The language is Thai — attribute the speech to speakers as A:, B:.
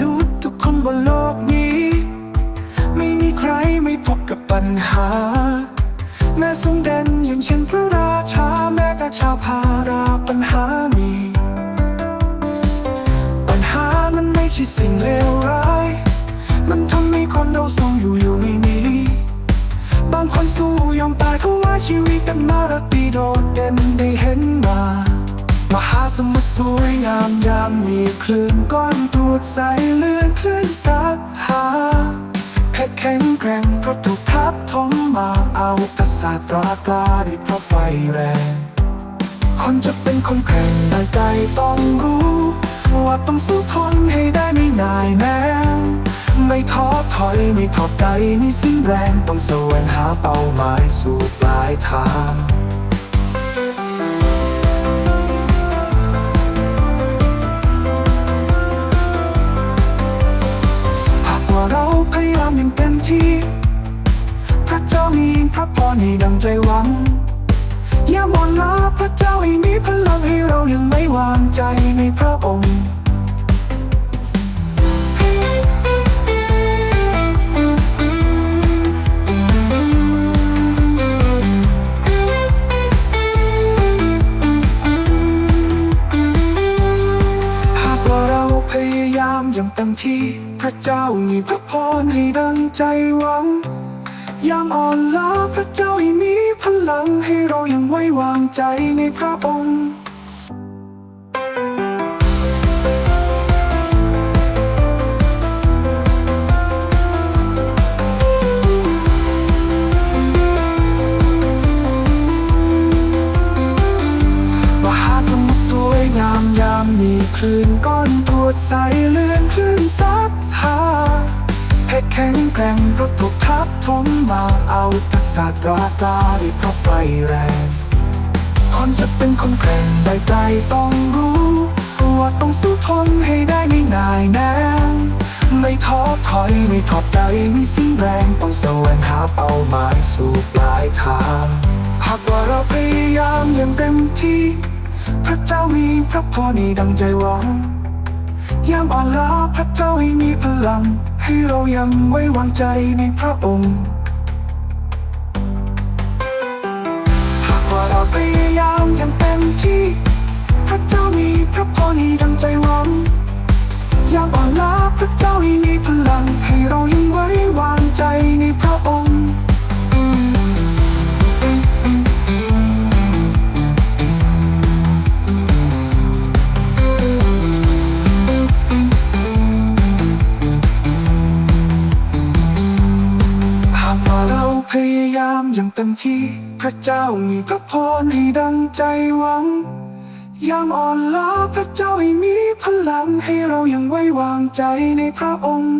A: ดูทุกคนบนโลกนี้ ไม่มีใครไม่พบกับปัญหา แม้ทรงเด่นอย่างเช่นพระราชา แม้แต่ชาวพาราปัญหามี ปัญหามันไม่ใช่สิ่งเลวร้าย มันทำให้คนเราทรงอยู่อยู่ไม่มีบางคนสู้ยอมตายเพราะว่าชีวิตกันมาราปีโดดเด่นได้ วยงามยามมีคลื่นก้อนตรวจใสเลื่อนคลื่นซัดหาเพชรแข็งแกร่งเพราะถูกทับทมมาเอาต่ศาสตรากลาด้เพราะไฟแรง คนจะเป็นคนแข่งได้ใจต้องรู้ว่าต้องสู้ทนให้ได้ไม่นายแน่ไม่ท้อถอยไม่ถอดใจไม่สิ้นแรงต้องแสวงหาเป้าหมายสู่ปลายทาง พระพรให้ดังใจหวัง อย่าหมอนลาพระเจ้าให้มีพลังให้เรายังไม่วางใจในพระองค์หากเราพยายามอย่างเต็มที่ พระเจ้ามีพระพรให้ดังใจหวัง ยามอ่อนล้าพระเจ้าให้มีพลังให้เรายังไว้วางใจในพระองค์มหาสมุทรสวยงามยามมีคลื่นก้อนตรวจใสเลื่อนคลื่นซัดหา เพชรแข็งแกร่งเพราะถูกทับทมมาเอาแต่ศาสตราตาด้เพราะไฟแรง คนจะเป็นคนแกร่งได้ใจต้องรู้ว่าต้องสู้ทนให้ได้ไม่นายแน่ไม่ท้อถอยไม่ถอดใจไม่สิ้นแรงต้องแสวงหาเป้าหมายสู่ปลายทาง หากว่าเราพยายามอย่างเต็มที่ พระเจ้ามีพระพรให้ดังใจหวังยามอ่อนล้าพระเจ้าให้มีพลัง ให้เรายังไว้วางใจในพระองค์ หากว่าเราพยายามอย่างเต็มที่ พระเจ้ามีพระพรให้ พยายามอย่างเต็มที่ พระเจ้ามีพระพรให้ดังใจหวัง ยามอ่อนล้าพระเจ้าให้มีพลังให้เรายังไว้วางใจในพระองค์